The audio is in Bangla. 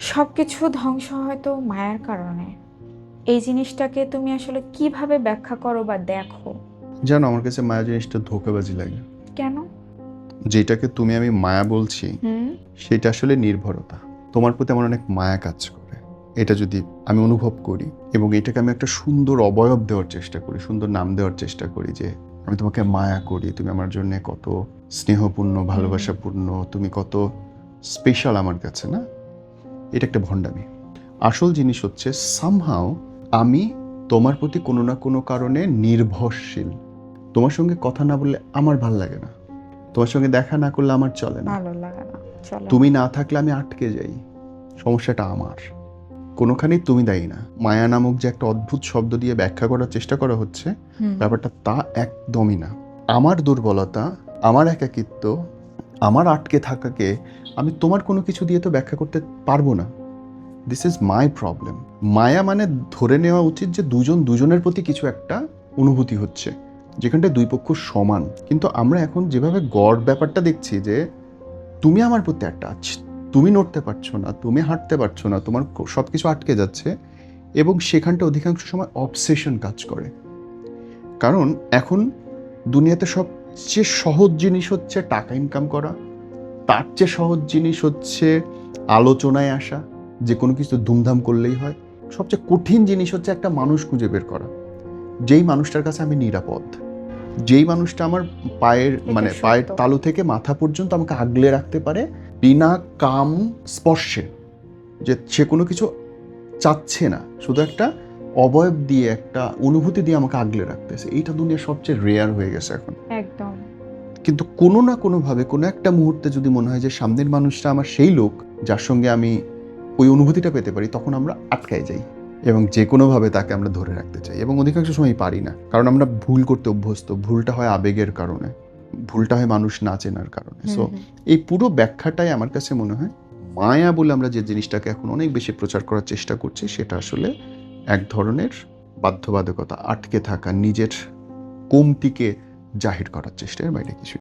সব কিছু ধ্বংস হয়তো মায়ার কারণে। এই জিনিসটাকে তুমি আসলে কীভাবে ব্যাখ্যা করো বা দেখো? জানো আমার কাছে মায়া জিনিসটা ধোকাবাজি লাগে। কেন? যেটাকে তুমি আমি মায়া বলছি হুম। সেটা আসলে নির্ভরতা। তোমার প্রতি আমার অনেক মায়া কাজ করে। এটা যদি আমি অনুভব করি এবং এটাকে আমি একটা সুন্দর অবয়ব দেওয়ার চেষ্টা করি সুন্দর নাম দেওয়ার চেষ্টা করি যে আমি তোমাকে মায়া করি তুমি আমার জন্য কত স্নেহপূর্ণ ভালোবাসাপূর্ণ তুমি কত স্পেশাল আমার কাছে না? এটা একটা ভণ্ডামি। আসল জিনিস হচ্ছে সামহাও আমি তোমার প্রতি কোনো না কোনো কারণে নির্ভরশীল। তোমার সঙ্গে কথা না বললে আমার ভালো লাগে না। তোমার সঙ্গে দেখা না করলে আমার চলে না। ভালো লাগে না চলো তুমি না। থাকলে আমি আটকে যাই। সমস্যাটা আমার। কোনোখানেই তুমি দায়ী না। মায়া নামক যে একটা অদ্ভুত শব্দ দিয়ে ব্যাখ্যা করার চেষ্টা করা হচ্ছে ব্যাপারটা তা একদমই না। আমার দুর্বলতা আমার একাকিত্ব আমার আটকে থাকাকে আমি তোমার কোনো কিছু দিয়ে তো ব্যাখ্যা করতে পারব না। দিস ইজ মাই প্রবলেম মায়া মানে ধরে নেওয়া উচিত যে দুজন দুজনের প্রতি কিছু একটা অনুভূতি হচ্ছে। যেখানটায় দুই পক্ষ সমান। কিন্তু আমরা এখন যেভাবে গড় ব্যাপারটা দেখছি যে তুমি আমার প্রতি অ্যাটাচ তুমি নড়তে পারছ না, তুমি হাঁটতে পারছ না, তোমার সব কিছু আটকে যাচ্ছে এবং সেখানটা অধিকাংশ সময় অবসেশন কাজ করে। কারণ এখন দুনিয়াতে সবচেয়ে সহজ জিনিস হচ্ছে টাকা ইনকাম করা। তার চেয়ে সহজ জিনিস হচ্ছে আলোচনায় আসা যে কোনো কিছু ধুমধাম করলেই হয়। সবচেয়ে কঠিন জিনিস হচ্ছে একটা মানুষ খুঁজে বের করা। যেই মানুষটার কাছে আমি নিরাপদ যেই মানুষটা আমার পায়ের মানে পায়ের তালু থেকে মাথা পর্যন্ত আমাকে আগলে রাখতে পারে বিনা কাম স্পর্শে যে সে কোনো কিছু চাচ্ছে না শুধু একটা অবয়ব দিয়ে একটা অনুভূতি দিয়ে আমাকে আগলে রাখতেছে। এইটা দুনিয়ার সবচেয়ে রেয়ার হয়ে গেছে এখন। একদম। কিন্তু কোনো না কোনোভাবে কোনো একটা মুহূর্তে যদি মনে হয় যে সামনের মানুষটা আমার সেই লোক যার সঙ্গে আমি ওই অনুভূতিটা পেতে পারি তখন আমরা আটকায় যাই এবং যে কোনোভাবে তাকে আমরা ধরে রাখতে চাই এবং অধিকাংশ সময় পারি না কারণ আমরা ভুল করতে অভ্যস্ত ভুলটা হয় আবেগের কারণে ভুলটা হয় মানুষ না চেনার কারণে সো। এই পুরো ব্যাখ্যাটাই আমার কাছে মনে হয় মায়া বলে আমরা যে জিনিসটাকে এখন অনেক বেশি প্রচার করার চেষ্টা করছি সেটা আসলে এক ধরনের বাধ্যবাধকতা আটকে থাকা নিজের কমতিকে জাহির করার চেষ্টার বাইরে কিছু